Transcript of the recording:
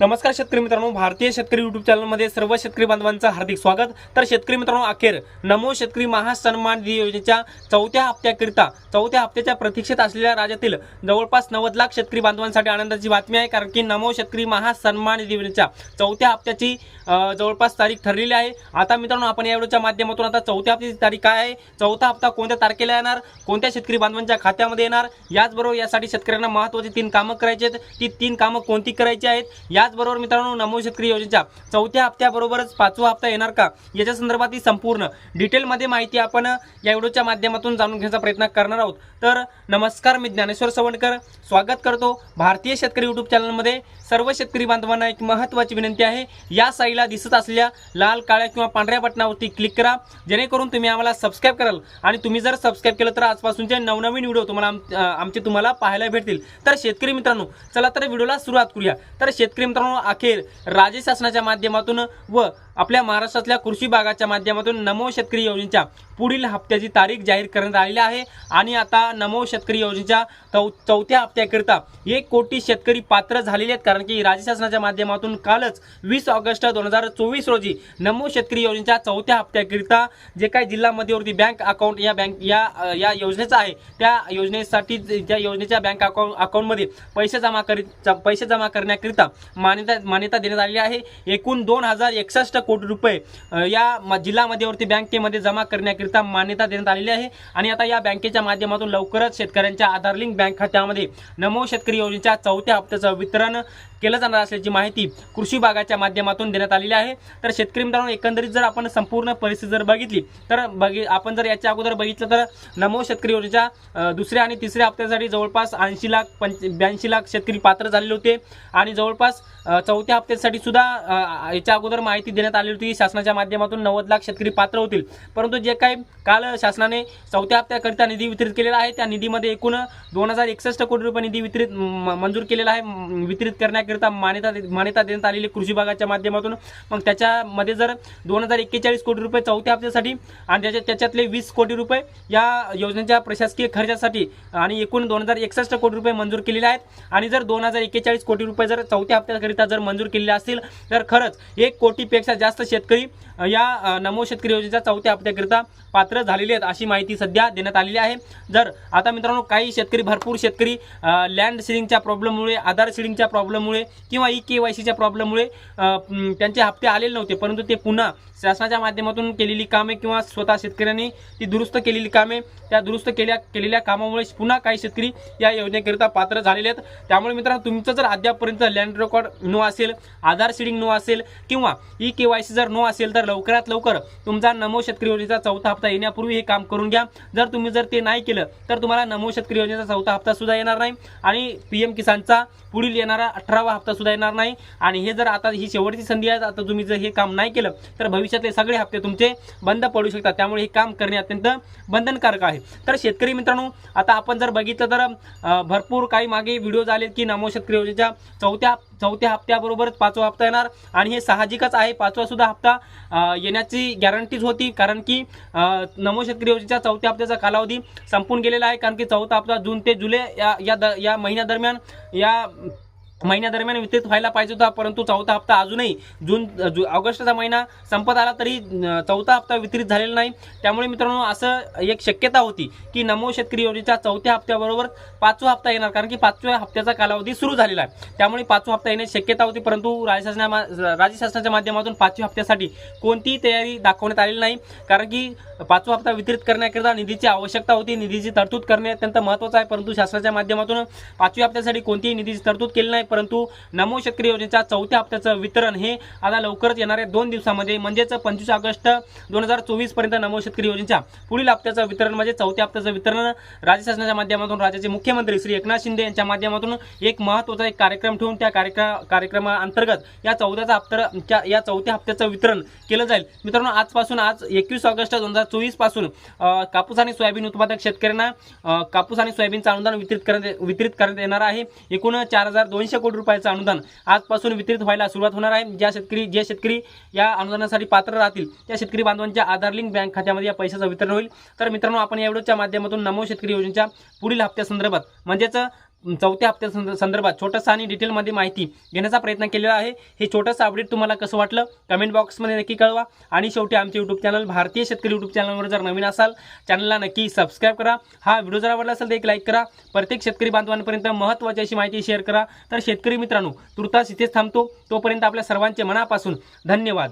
नमस्कार शेतकरी मित्रांनो भारतीय शेतकरी युट्यूब चॅनलमध्ये सर्व शेतकरी बांधवांचं हार्दिक स्वागत. तर शेतकरी मित्रांनो अखेर नमो शेतकरी महासन्मान निधी योजनेच्या चौथ्या हप्त्याकरिता चौथ्या हप्त्याच्या प्रतीक्षेत असलेल्या राज्यातील जवळपास नव्वद लाख शेतकरी बांधवांसाठी आनंदाची बातमी आहे कारण की नमो शेतकरी महासन्मान निधी योजनेच्या चौथ्या हप्त्याची जवळपास तारीख ठरलेली आहे. आता मित्रांनो आपण या व्हिडिओच्या माध्यमातून आता चौथ्या हप्त्याची तारीख काय आहे चौथा हप्ता कोणत्या तारखेला येणार कोणत्या शेतकरी बांधवांच्या खात्यामध्ये येणार? याचबरोबर यासाठी शेतकऱ्यांना महत्त्वाची तीन कामं करायची आहेत. ती तीन कामं कोणती करायची आहेत? त्याचबरोबर मित्रांनो नमो शेतकरी योजनेच्या चौथ्या हप्त्याबरोबरच पाचवा हप्ता येणार का? याच्या संदर्भात ही संपूर्ण डिटेलमध्ये माहिती आपण या व्हिडिओच्या माध्यमातून जाणून घेण्याचा प्रयत्न करणार आहोत. तर नमस्कार मी ज्ञानेश्वर सवणकर स्वागत करतो भारतीय शेतकरी युट्यूब चॅनलमध्ये. सर्व शेतकरी बांधवांना एक महत्त्वाची विनंती आहे. या साईडला दिसत असलेल्या लाल काळ्या किंवा पांढऱ्या बटनावरती क्लिक करा. जेणेकरून तुम्ही आम्हाला सबस्क्राईब कराल. आणि तुम्ही जर सबस्क्राईब केलं तर आजपासूनचे नवनवीन व्हिडिओ तुम्हाला आमचे तुम्हाला पाहायला भेटतील. तर शेतकरी मित्रांनो चला तर व्हिडिओला सुरुवात करूया. तर शेतकरी मित्रांनो अखेर राज्य शासनाच्या माध्यमातून व आपल्या महाराष्ट्रातल्या कृषी भागाच्या माध्यमातून नमो शेतकरी योजनेच्या पुढील हप्त्याची तारीख जाहीर करण्यात आलेली आहे. आणि आता नमो शेतकरी योजनेच्या चौ चौथ्या हप्त्याकरिता एक कोटी शेतकरी पात्र झालेले आहेत. कारण की राज्य शासनाच्या माध्यमातून कालच वीस ऑगस्ट दोन हजार चोवीस रोजी नमो शेतकरी योजनेच्या चौथ्या हप्त्याकरिता जे काही जिल्हा मध्यवर्ती बँक अकाउंट या बँक या या योजनेचा आहे त्या योजनेसाठी त्या योजनेच्या बँक अकाउंट अकाउंटमध्ये पैसे जमा करीत पैसे जमा करण्याकरिता मान्यता मान्यता देण्यात आली आहे. एकूण दोन हजार एकसष्ट कोटी रुपये या जिल्हा मध्यवर्ती बँकेमध्ये जमा करण्याकरिता मान्यता देण्यात आलेली आहे. आणि आता या बँकेच्या माध्यमातून लवकरच शेतकऱ्यांच्या आधार लिंक बँक खात्यामध्ये नमो शेतकरी योजनेच्या चौथ्या हप्त्याचं वितरण केलं जाणार असल्याची माहिती कृषी विभागाच्या माध्यमातून देण्यात आलेली आहे. तर शेतकरी मित्रांनो एकंदरीत जर आपण संपूर्ण परिस्थिती जर बघितली तर बघि आपण जर याच्या अगोदर बघितलं तर नमो शेतकरी योजनेच्या दुसऱ्या आणि तिसऱ्या हप्त्यासाठी जवळपास ऐंशी लाख पंच ब्याऐंशी लाख शेतकरी पात्र झालेले होते. आणि जवळपास चौथ्या हप्त्यासाठी सुद्धा याच्या अगोदर माहिती देण्यात आली होती. शासनाच्या माध्यमातून नव्वद लाख शेतकरी पात्र होतील. परंतु जे काही काल शासनाने चौथ्या हप्त्याकरिता निधी वितरित केलेला आहे त्या निधीमध्ये एकूण दोन हजार एकसष्ट कोटी रुपये निधी वितरित म- मंजूर केलेला आहे वितरित करण्यात करण्याकरिता मान्यता मान्यता देण्यात आलेली कृषी विभागाच्या माध्यमातून. मग त्याच्यामध्ये जर दोन हजार एक्केचाळीस कोटी रुपये चौथ्या हप्त्यासाठी आणि त्याच्या त्याच्यातले वीस कोटी रुपये या योजनेच्या प्रशासकीय खर्चासाठी आणि एकूण दोन हजार एकसष्ट कोटी रुपये मंजूर केलेले आहेत. आणि जर दोन हजार एक्केचाळीस कोटी रुपये जर चौथ्या हप्त्याकरिता जर मंजूर केलेले असतील तर खरंच एक कोटीपेक्षा जास्त शेतकरी या नमो शेतकरी योजनेच्या चौथ्या हप्त्याकरिता पात्र झालेले आहेत अशी माहिती सध्या देण्यात आलेली आहे. जर आता मित्रांनो काही शेतकरी भरपूर शेतकरी लँड सिडिंगच्या प्रॉब्लेममुळे आधार सिडिंगच्या प्रॉब्लेममुळे किंवा ई के वाय सीच्या प्रॉब्लेममुळे त्यांचे हप्ते आलेले नव्हते. परंतु ते पुन्हा शासनाच्या माध्यमातून केलेली कामे किंवा स्वतः शेतकऱ्यांनी ती दुरुस्त केलेली कामे त्या दुरुस्त केल्या केलेल्या कामामुळे पुन्हा काही शेतकरी या योजनेकरिता पात्र झालेले आहेत. त्यामुळे मित्रांनो तुमचं जर अद्यापपर्यंत लँड रेकॉर्ड नो असेल आधार सीडिंग नो असेल किंवा ई के वाय सी जर नो असेल तर लवकरात लवकर तुमचा नमो शेतकरी योजनेचा चौथा हप्ता येण्यापूर्वी हे काम करून घ्या. जर तुम्ही जर ते नाही केलं तर तुम्हाला नमो शेतकरी योजनेचा चौथा हप्ता सुद्धा येणार नाही. आणि पी एम किसानचा पुढील येणारा अठरावा हप्ता सुद्धा येणार नाही. आणि हे जर आता ही शेवटची संधी आहे आता तुम्ही जर हे काम नाही केलं तर भविष्यातले सगळे हप्ते तुमचे बंद पडू शकतात. त्यामुळे हे काम करणे अत्यंत बंधनकारक आहे. तर शेतकरी मित्रांनो आता आपण जर बघितलं तर भरपूर काही मागे व्हिडिओ झाले की नमो शेतकरी योजनेच्या चौथ्या चौथ्या हप्त्याबरोबरच पाचवा हप्ता येणार. आणि हे साहजिकच आहे. पाचवा सुद्धा हप्ता येण्याची गॅरंटीज होती. कारण की नमो शेतकरी योजनेच्या चौथ्या हप्त्याचा कालावधी संपून गेलेला आहे. कारण की चौथा हप्ता जून ते जुलै या या द- या महिन्यादरम्यान या महिन्यादरम्यान वितरित व्हायला पाहिजे होता परंतु चौथा हप्ता अजूनही जून जु ऑगस्टचा महिना संपत आला तरी चौथा हप्ता वितरित झालेला नाही. त्यामुळे मित्रांनो असं एक शक्यता होती की नमो शेतकरी योजनेच्या चौथ्या हप्त्याबरोबर पाचवा हप्ता येणार कारण की पाचव्या हप्त्याचा कालावधी सुरू झालेला आहे. त्यामुळे पाचवा हप्ता येण्याची शक्यता होती परंतु राज्य शासना राज्य शासनाच्या माध्यमातून पाचव्या हप्त्यासाठी कोणतीही तयारी दाखवण्यात आलेली नाही कारण की पाचवा हप्ता वितरित करण्याकरिता निधीची आवश्यकता होती निधीची तरतूद करणे अत्यंत महत्त्वाचं आहे परंतु शासनाच्या माध्यमातून पाचव्या हप्त्यासाठी कोणतीही निधीची तरतूद केली नाही परंतु नमो शेतकरी योजनेच्या चौथ्या हप्त्याचं वितरण हे आता लवकरच येणाऱ्या दोन दिवसामध्ये म्हणजेच पंचवीस ऑगस्ट दोन हजार चोवीसपर्यंत नमो शेतकरी योजनेच्या पुढील हप्त्याचं वितरण म्हणजे चौथ्या हप्त्याचं वितरण राज्य शासनाच्या माध्यमातून राज्याचे मुख्यमंत्री श्री एकनाथ शिंदे यांच्या माध्यमातून एक महत्त्वाचा एक कार्यक्रम ठेवून त्या कार्यक्रम कार्यक्रमाअंतर्गत या चौदाचा हप्ता या चौथ्या हप्त्याचं वितरण केलं जाईल. मित्रांनो आजपासून आज एकवीस ऑगस्ट दोन हजार चोवीसपासून कापूस आणि सोयाबीन उत्पादक शेतकऱ्यांना कापूस आणि सोयाबीनचं अनुदान वितरित करण्यात वितरित करण्यात येणार आहे. एकूण चार हजार दोनशे कोटी रुपयाचं अनुदान आजपासून वितरित व्हायला सुरुवात होणार आहे. ज्या शेतकरी जे शेतकरी या अनुदानासाठी पात्र राहतील त्या शेतकरी बांधवांच्या आधार लिंक बँक खात्यामध्ये या पैशाचं वितरण होईल. तर मित्रांनो आपण या व्हिडिओच्या माध्यमातून नमो शेतकरी योजनेच्या पुढील हप्त्यासंदर्भात म्हणजेच चौथ्या हप्त्या संद- संदर्भात छोटंसं आणि डिटेलमध्ये माहिती घेण्याचा प्रयत्न केलेला आहे. हे छोटंसं अपडेट तुम्हाला कसं वाटलं? कमेंट बॉक्समध्ये नक्की कळवा. आणि शेवटी आमचे यूट्यूब चॅनल भारतीय शेतकरी यूट्यूब चॅनलवर जर नवीन असाल चॅनलला नक्की सबस्क्राईब करा. हा व्हिडिओ जर आवडला असेल तर एक लाईक करा. प्रत्येक शेतकरी बांधवांपर्यंत महत्त्वाची अशी माहिती शेअर करा. तर शेतकरी मित्रांनो तुर्तास इथेच थांबतो. तोपर्यंत आपल्या सर्वांचे मनापासून धन्यवाद.